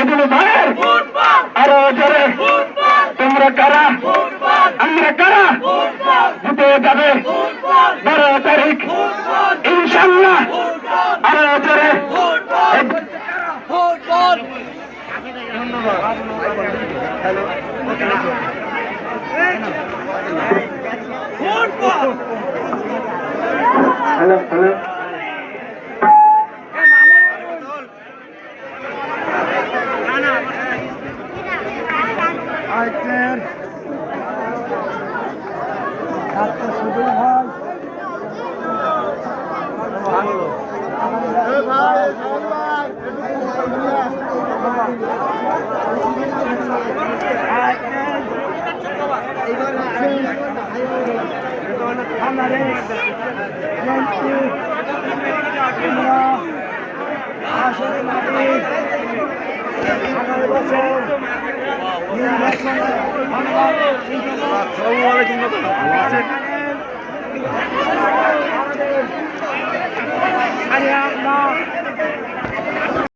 শহীদুল ভাইয়ের আরও জোরে। তোমরা কারা? আমরা কারা? জিতে যাবে। বারো তারিখ। ইনশাল্লাহ আরও জোরে। Hello hello. আইটের ছাত্র সুদূর ভাই আগামী বছর আট লাখ